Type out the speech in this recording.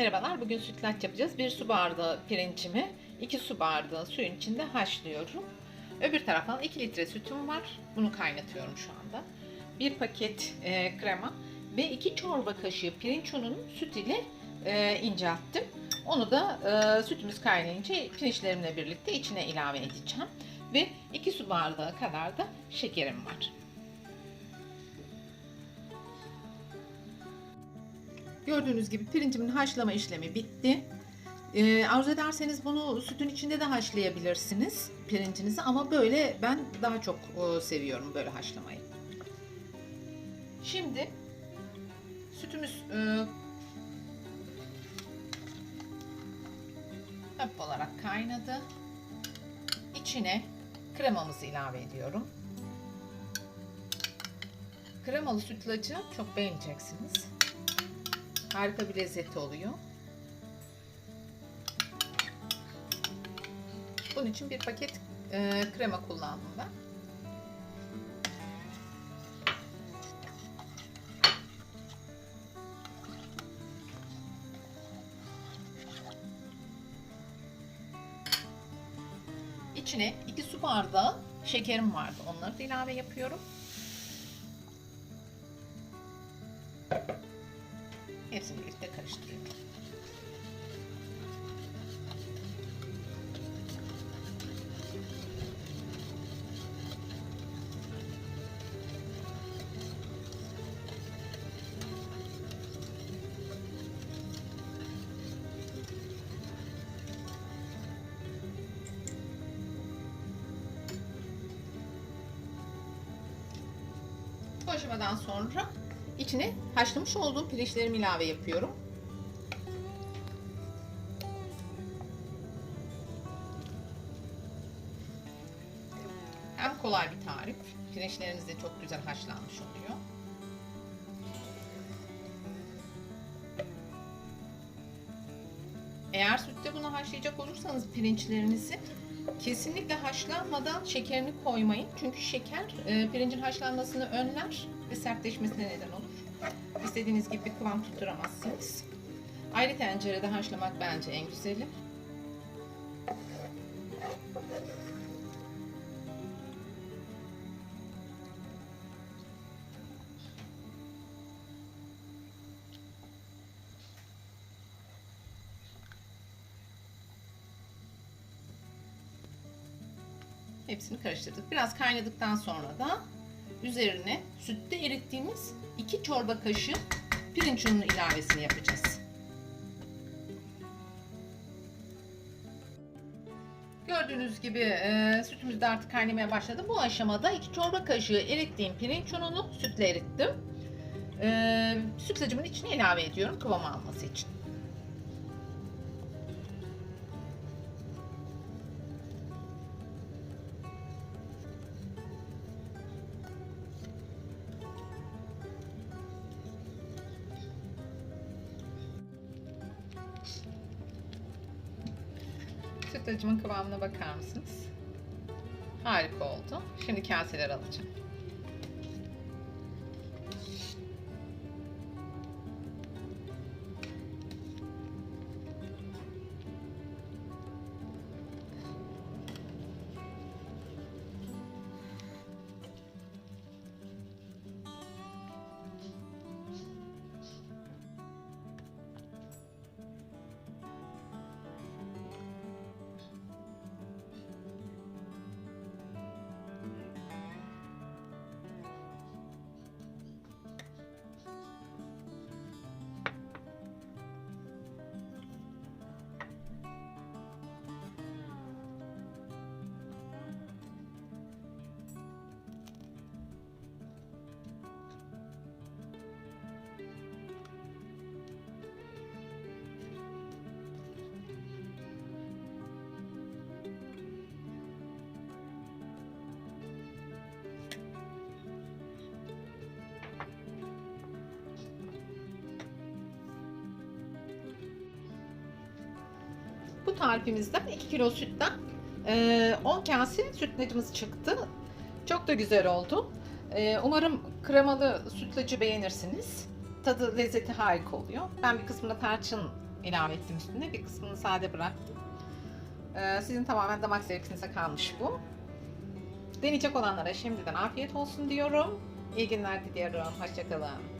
Merhabalar, bugün sütlaç yapacağız. Bir su bardağı pirincimi 2 su bardağı suyun içinde haşlıyorum. Öbür taraftan 2 litre sütüm var. Bunu kaynatıyorum şu anda. Bir paket e, krema ve 2 çorba kaşığı pirinç ununu süt ile e, incelttim. Onu da e, sütümüz kaynayınca pirinçlerimle birlikte içine ilave edeceğim. Ve 2 su bardağı kadar da şekerim var. Gördüğünüz gibi pirincimin haşlama işlemi bitti. Ee, arzu ederseniz bunu sütün içinde de haşlayabilirsiniz pirincinizi ama böyle ben daha çok e, seviyorum böyle haşlamayı. Şimdi sütümüz e, hep olarak kaynadı. İçine kremamızı ilave ediyorum. Kremalı sütlacı çok beğeneceksiniz. Harika bir lezzeti oluyor. Bunun için bir paket e, krema kullandım ben. İçine 2 su bardağı şekerim vardı. Onları da ilave yapıyorum. Hepsini birlikte karıştırıyorum. Bu sonra içine haşlamış olduğum pirinçlerimi ilave yapıyorum. Hem kolay bir tarif. Pirinçlerimiz de çok güzel haşlanmış oluyor. Eğer sütte bunu haşlayacak olursanız pirinçlerinizi kesinlikle haşlanmadan şekerini koymayın. Çünkü şeker e, pirincin haşlanmasını önler ve sertleşmesine neden olur. İstediğiniz gibi kıvam tutturamazsınız. Ayrı tencerede haşlamak bence en güzeli. Hepsini karıştırdık. Biraz kaynadıktan sonra da üzerine sütte erittiğimiz 2 çorba kaşığı pirinç ununu ilavesini yapacağız. Gördüğünüz gibi e, sütümüz de artık kaynamaya başladı. Bu aşamada 2 çorba kaşığı erittiğim pirinç ununu sütle erittim. E, sütlacımın içine ilave ediyorum kıvam alması için. Sütlacımın kıvamına bakar mısınız? Harika oldu. Şimdi kaseler alacağım. Bu tarifimizden 2 kilo sütten e, 10 kase sütlacımız çıktı. Çok da güzel oldu. E, Umarım kremalı sütlacı beğenirsiniz. Tadı lezzeti harika oluyor. Ben bir kısmına tarçın ilave ettim üstüne. Bir kısmını sade bıraktım. Ee, sizin tamamen damak zevkinize kalmış bu. Deneyecek olanlara şimdiden afiyet olsun diyorum. İyi günler diliyorum. Hoşçakalın.